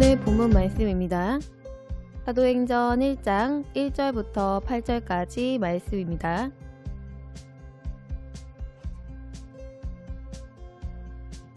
오늘 본문 말씀입니다. 사도행전 1장 1절부터 8절까지 말씀입니다.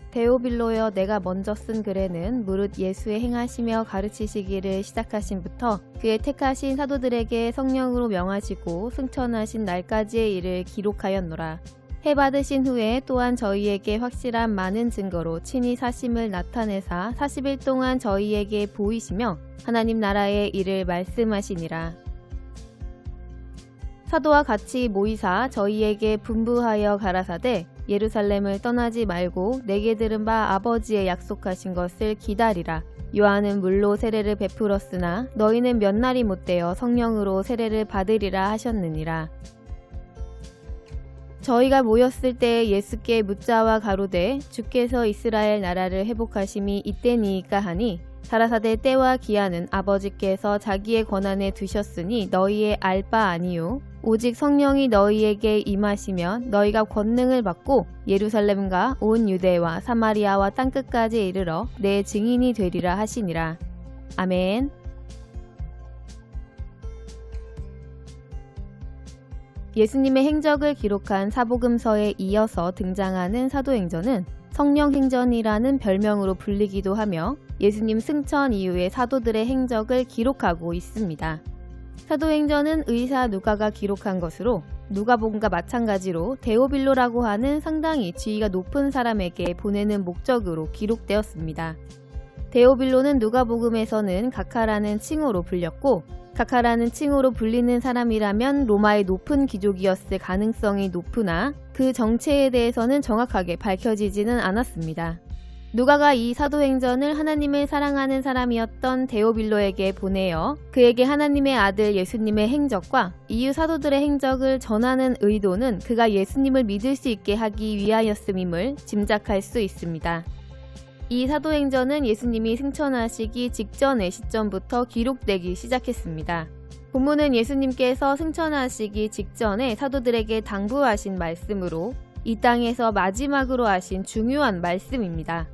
데오빌로여 내가 먼저 쓴 글에는 무릇 예수의 행하시며 가르치시기를 시작하신부터 그의 택하신 사도들에게 성령으로 명하시고 승천하신 날까지의 일을 기록하였노라. 해 받으신 후에 또한 저희에게 확실한 많은 증거로 친히 사심을 나타내사 40일 동안 저희에게 보이시며 하나님 나라의 일을 말씀하시니라. 사도와 같이 모이사 저희에게 분부하여 가라사대 예루살렘을 떠나지 말고 내게 들은 바 아버지의 약속하신 것을 기다리라. 요한은 물로 세례를 베풀었으나 너희는 몇 날이 못되어 성령으로 세례를 받으리라 하셨느니라. 저희가 모였을 때 예수께 묻자와 가로되 주께서 이스라엘 나라를 회복하심이 이때니이까 하니 가라사대 때와 기한은 아버지께서 자기의 권한에 두셨으니 너희의 알 바 아니요 오직 성령이 너희에게 임하시면 너희가 권능을 받고 예루살렘과 온 유대와 사마리아와 땅끝까지 이르러 내 증인이 되리라 하시니라 아멘. 예수님의 행적을 기록한 사복음서에 이어서 등장하는 사도행전은 성령행전이라는 별명으로 불리기도 하며 예수님 승천 이후의 사도들의 행적을 기록하고 있습니다. 사도행전은 의사 누가가 기록한 것으로 누가복음과 마찬가지로 데오빌로라고 하는 상당히 지위가 높은 사람에게 보내는 목적으로 기록되었습니다. 데오빌로는 누가복음에서는 가카라는 칭호로 불렸고 가카라는 칭호로 불리는 사람이라면 로마의 높은 귀족이었을 가능성이 높으나 그 정체에 대해서는 정확하게 밝혀지지는 않았습니다. 누가가 이 사도행전을 하나님을 사랑하는 사람이었던 데오빌로에게 보내어 그에게 하나님의 아들 예수님의 행적과 이유 사도들의 행적을 전하는 의도는 그가 예수님을 믿을 수 있게 하기 위하였음임을 짐작할 수 있습니다. 이 사도행전은 예수님이 승천하시기 직전의 시점부터 기록되기 시작했습니다. 본문은 예수님께서 승천하시기 직전에 사도들에게 당부하신 말씀으로 이 땅에서 마지막으로 하신 중요한 말씀입니다.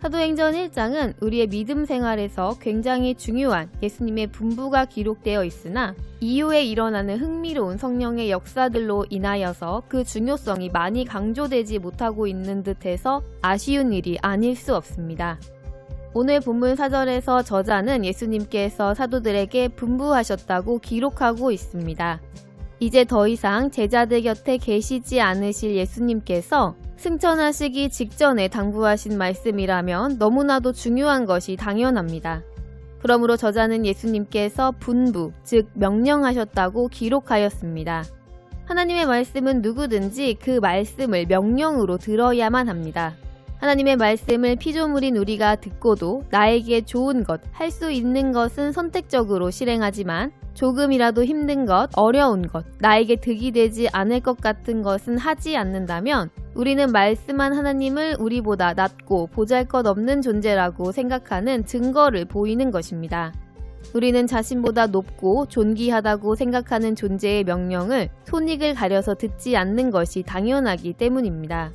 사도행전 1장은 우리의 믿음 생활에서 굉장히 중요한 예수님의 분부가 기록되어 있으나 이후에 일어나는 흥미로운 성령의 역사들로 인하여서 그 중요성이 많이 강조되지 못하고 있는 듯해서 아쉬운 일이 아닐 수 없습니다. 오늘 본문 사절에서 저자는 예수님께서 사도들에게 분부하셨다고 기록하고 있습니다. 이제 더 이상 제자들 곁에 계시지 않으실 예수님께서 승천하시기 직전에 당부하신 말씀이라면 너무나도 중요한 것이 당연합니다. 그러므로 저자는 예수님께서 분부, 즉 명령하셨다고 기록하였습니다. 하나님의 말씀은 누구든지 그 말씀을 명령으로 들어야만 합니다. 하나님의 말씀을 피조물인 우리가 듣고도 나에게 좋은 것, 할 수 있는 것은 선택적으로 실행하지만 조금이라도 힘든 것, 어려운 것, 나에게 득이 되지 않을 것 같은 것은 하지 않는다면 우리는 말씀한 하나님을 우리보다 낮고 보잘 것 없는 존재라고 생각하는 증거를 보이는 것입니다. 우리는 자신보다 높고 존귀하다고 생각하는 존재의 명령을 손익을 가려서 듣지 않는 것이 당연하기 때문입니다.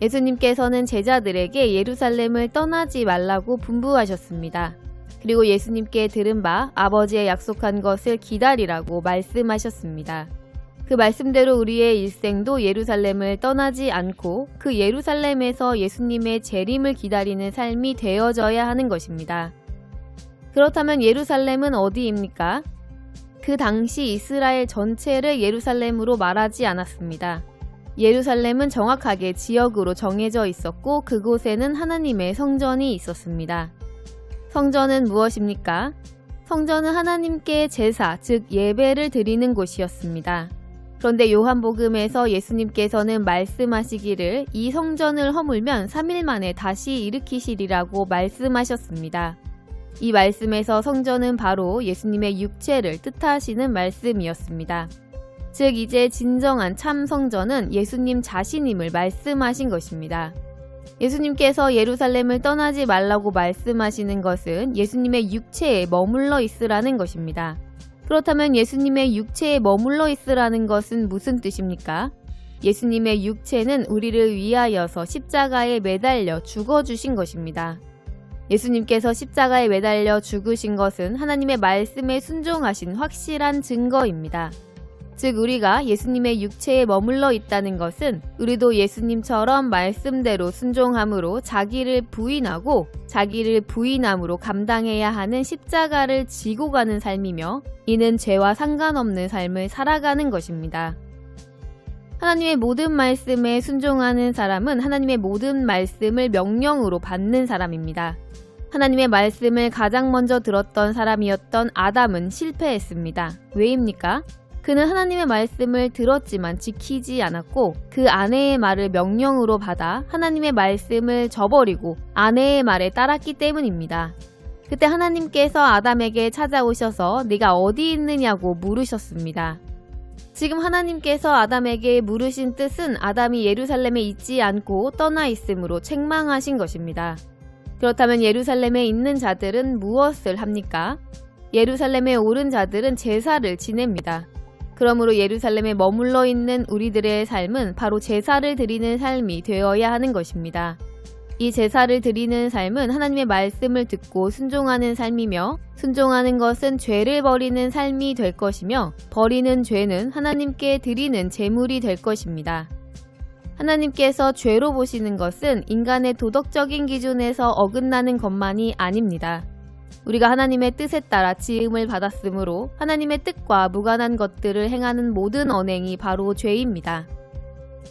예수님께서는 제자들에게 예루살렘을 떠나지 말라고 분부하셨습니다. 그리고 예수님께 들은 바 아버지의 약속한 것을 기다리라고 말씀하셨습니다. 그 말씀대로 우리의 일생도 예루살렘을 떠나지 않고 그 예루살렘에서 예수님의 재림을 기다리는 삶이 되어져야 하는 것입니다. 그렇다면 예루살렘은 어디입니까? 그 당시 이스라엘 전체를 예루살렘으로 말하지 않았습니다. 예루살렘은 정확하게 지역으로 정해져 있었고 그곳에는 하나님의 성전이 있었습니다. 성전은 무엇입니까? 성전은 하나님께 제사, 즉 예배를 드리는 곳이었습니다. 그런데 요한복음에서 예수님께서는 말씀하시기를 이 성전을 허물면 3일 만에 다시 일으키시리라고 말씀하셨습니다. 이 말씀에서 성전은 바로 예수님의 육체를 뜻하시는 말씀이었습니다. 즉 이제 진정한 참 성전은 예수님 자신임을 말씀하신 것입니다. 예수님께서 예루살렘을 떠나지 말라고 말씀하시는 것은 예수님의 육체에 머물러 있으라는 것입니다. 그렇다면 예수님의 육체에 머물러 있으라는 것은 무슨 뜻입니까? 예수님의 육체는 우리를 위하여서 십자가에 매달려 죽어주신 것입니다. 예수님께서 십자가에 매달려 죽으신 것은 하나님의 말씀에 순종하신 확실한 증거입니다. 즉, 우리가 예수님의 육체에 머물러 있다는 것은 우리도 예수님처럼 말씀대로 순종함으로 자기를 부인하고 자기를 부인함으로 감당해야 하는 십자가를 지고 가는 삶이며 이는 죄와 상관없는 삶을 살아가는 것입니다. 하나님의 모든 말씀에 순종하는 사람은 하나님의 모든 말씀을 명령으로 받는 사람입니다. 하나님의 말씀을 가장 먼저 들었던 사람이었던 아담은 실패했습니다. 왜입니까? 그는 하나님의 말씀을 들었지만 지키지 않았고 그 아내의 말을 명령으로 받아 하나님의 말씀을 저버리고 아내의 말에 따랐기 때문입니다. 그때 하나님께서 아담에게 찾아오셔서 네가 어디 있느냐고 물으셨습니다. 지금 하나님께서 아담에게 물으신 뜻은 아담이 예루살렘에 있지 않고 떠나 있으므로 책망하신 것입니다. 그렇다면 예루살렘에 있는 자들은 무엇을 합니까? 예루살렘에 오른 자들은 제사를 지냅니다. 그러므로 예루살렘에 머물러 있는 우리들의 삶은 바로 제사를 드리는 삶이 되어야 하는 것입니다. 이 제사를 드리는 삶은 하나님의 말씀을 듣고 순종하는 삶이며 순종하는 것은 죄를 버리는 삶이 될 것이며 버리는 죄는 하나님께 드리는 제물이 될 것입니다. 하나님께서 죄로 보시는 것은 인간의 도덕적인 기준에서 어긋나는 것만이 아닙니다. 우리가 하나님의 뜻에 따라 지음을 받았으므로 하나님의 뜻과 무관한 것들을 행하는 모든 언행이 바로 죄입니다.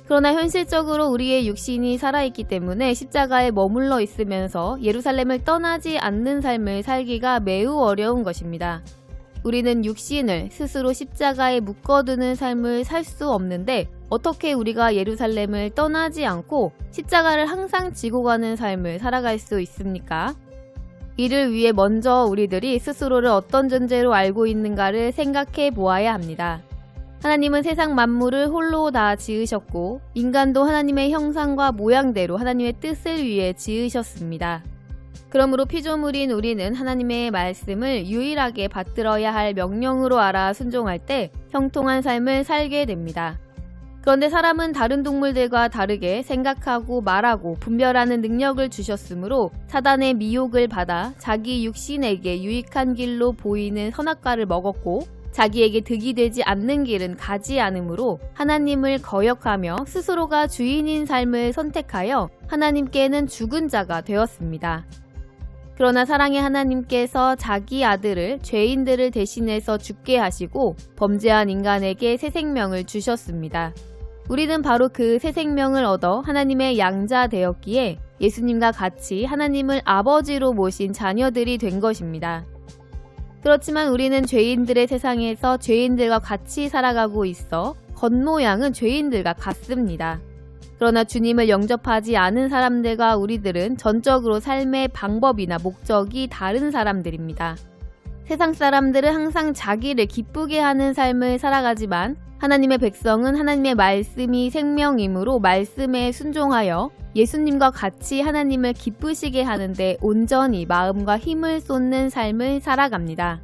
그러나 현실적으로 우리의 육신이 살아있기 때문에 십자가에 머물러 있으면서 예루살렘을 떠나지 않는 삶을 살기가 매우 어려운 것입니다. 우리는 육신을 스스로 십자가에 묶어두는 삶을 살 수 없는데 어떻게 우리가 예루살렘을 떠나지 않고 십자가를 항상 지고 가는 삶을 살아갈 수 있습니까? 이를 위해 먼저 우리들이 스스로를 어떤 존재로 알고 있는가를 생각해 보아야 합니다. 하나님은 세상 만물을 홀로 다 지으셨고 인간도 하나님의 형상과 모양대로 하나님의 뜻을 위해 지으셨습니다. 그러므로 피조물인 우리는 하나님의 말씀을 유일하게 받들어야 할 명령으로 알아 순종할 때 형통한 삶을 살게 됩니다. 그런데 사람은 다른 동물들과 다르게 생각하고 말하고 분별하는 능력을 주셨으므로 사단의 미혹을 받아 자기 육신에게 유익한 길로 보이는 선악과를 먹었고 자기에게 득이 되지 않는 길은 가지 않으므로 하나님을 거역하며 스스로가 주인인 삶을 선택하여 하나님께는 죽은 자가 되었습니다. 그러나 사랑의 하나님께서 자기 아들을 죄인들을 대신해서 죽게 하시고 범죄한 인간에게 새 생명을 주셨습니다. 우리는 바로 그 새 생명을 얻어 하나님의 양자 되었기에 예수님과 같이 하나님을 아버지로 모신 자녀들이 된 것입니다. 그렇지만 우리는 죄인들의 세상에서 죄인들과 같이 살아가고 있어 겉모양은 죄인들과 같습니다. 그러나 주님을 영접하지 않은 사람들과 우리들은 전적으로 삶의 방법이나 목적이 다른 사람들입니다. 세상 사람들은 항상 자기를 기쁘게 하는 삶을 살아가지만 하나님의 백성은 하나님의 말씀이 생명이므로 말씀에 순종하여 예수님과 같이 하나님을 기쁘시게 하는데 온전히 마음과 힘을 쏟는 삶을 살아갑니다.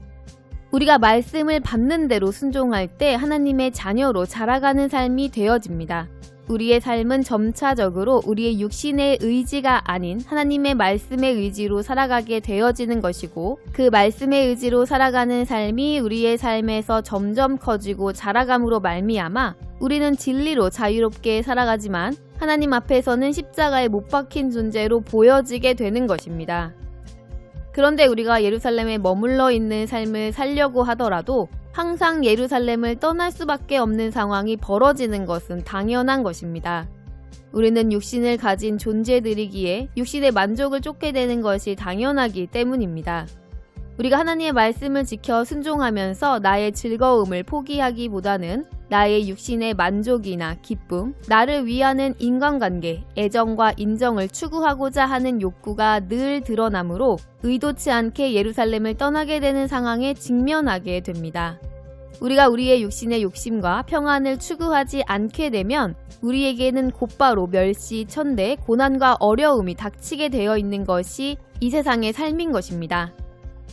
우리가 말씀을 받는 대로 순종할 때 하나님의 자녀로 자라가는 삶이 되어집니다. 우리의 삶은 점차적으로 우리의 육신의 의지가 아닌 하나님의 말씀의 의지로 살아가게 되어지는 것이고 그 말씀의 의지로 살아가는 삶이 우리의 삶에서 점점 커지고 자라감으로 말미암아 우리는 진리로 자유롭게 살아가지만 하나님 앞에서는 십자가에 못 박힌 존재로 보여지게 되는 것입니다. 그런데 우리가 예루살렘에 머물러 있는 삶을 살려고 하더라도 항상 예루살렘을 떠날 수밖에 없는 상황이 벌어지는 것은 당연한 것입니다. 우리는 육신을 가진 존재들이기에 육신의 만족을 쫓게 되는 것이 당연하기 때문입니다. 우리가 하나님의 말씀을 지켜 순종하면서 나의 즐거움을 포기하기보다는 나의 육신의 만족이나 기쁨, 나를 위하는 인간관계, 애정과 인정을 추구하고자 하는 욕구가 늘 드러나므로 의도치 않게 예루살렘을 떠나게 되는 상황에 직면하게 됩니다. 우리가 우리의 육신의 욕심과 평안을 추구하지 않게 되면 우리에게는 곧바로 멸시, 천대, 고난과 어려움이 닥치게 되어 있는 것이 이 세상의 삶인 것입니다.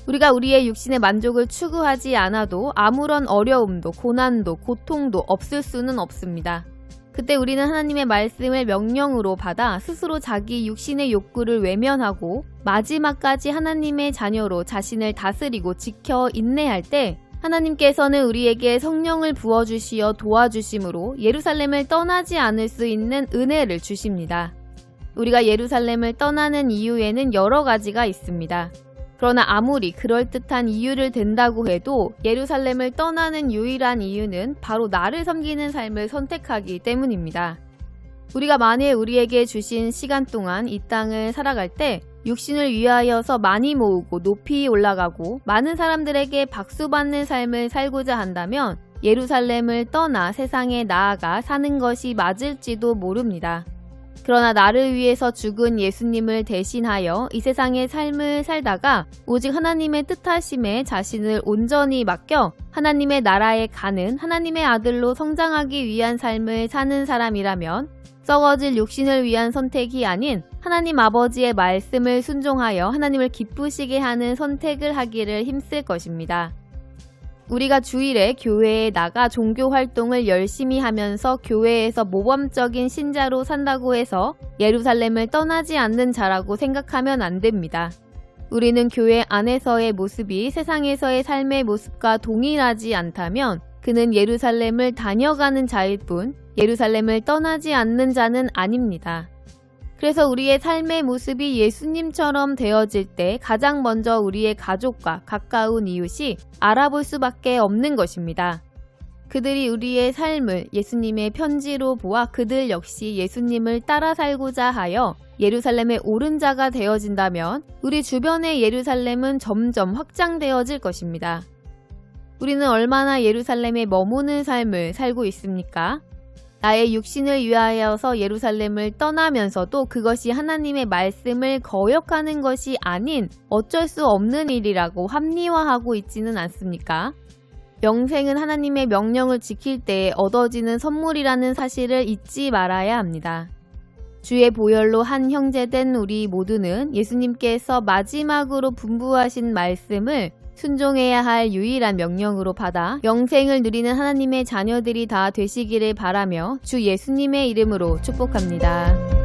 우리가 우리의 육신의 만족을 추구하지 않아도 아무런 어려움도 고난도 고통도 없을 수는 없습니다. 그때 우리는 하나님의 말씀을 명령으로 받아 스스로 자기 육신의 욕구를 외면하고 마지막까지 하나님의 자녀로 자신을 다스리고 지켜 인내할 때 하나님께서는 우리에게 성령을 부어주시어 도와주심으로 예루살렘을 떠나지 않을 수 있는 은혜를 주십니다. 우리가 예루살렘을 떠나는 이유에는 여러 가지가 있습니다. 그러나 아무리 그럴듯한 이유를 댄다고 해도 예루살렘을 떠나는 유일한 이유는 바로 나를 섬기는 삶을 선택하기 때문입니다. 우리가 만일 우리에게 주신 시간 동안 이 땅을 살아갈 때 육신을 위하여서 많이 모으고 높이 올라가고 많은 사람들에게 박수받는 삶을 살고자 한다면 예루살렘을 떠나 세상에 나아가 사는 것이 맞을지도 모릅니다. 그러나 나를 위해서 죽은 예수님을 대신하여 이 세상의 삶을 살다가 오직 하나님의 뜻하심에 자신을 온전히 맡겨 하나님의 나라에 가는 하나님의 아들로 성장하기 위한 삶을 사는 사람이라면 썩어질 육신을 위한 선택이 아닌 하나님 아버지의 말씀을 순종하여 하나님을 기쁘시게 하는 선택을 하기를 힘쓸 것입니다. 우리가 주일에 교회에 나가 종교 활동을 열심히 하면서 교회에서 모범적인 신자로 산다고 해서 예루살렘을 떠나지 않는 자라고 생각하면 안 됩니다. 우리는 교회 안에서의 모습이 세상에서의 삶의 모습과 동일하지 않다면 그는 예루살렘을 다녀가는 자일 뿐 예루살렘을 떠나지 않는 자는 아닙니다. 그래서 우리의 삶의 모습이 예수님처럼 되어질 때 가장 먼저 우리의 가족과 가까운 이웃이 알아볼 수밖에 없는 것입니다. 그들이 우리의 삶을 예수님의 편지로 보아 그들 역시 예수님을 따라 살고자 하여 예루살렘의 오른 자가 되어진다면 우리 주변의 예루살렘은 점점 확장되어질 것입니다. 우리는 얼마나 예루살렘에 머무는 삶을 살고 있습니까? 나의 육신을 위하여서 예루살렘을 떠나면서도 그것이 하나님의 말씀을 거역하는 것이 아닌 어쩔 수 없는 일이라고 합리화하고 있지는 않습니까? 영생은 하나님의 명령을 지킬 때 얻어지는 선물이라는 사실을 잊지 말아야 합니다. 주의 보혈로 한 형제된 우리 모두는 예수님께서 마지막으로 분부하신 말씀을 순종해야 할 유일한 명령으로 받아 영생을 누리는 하나님의 자녀들이 다 되시기를 바라며 주 예수님의 이름으로 축복합니다.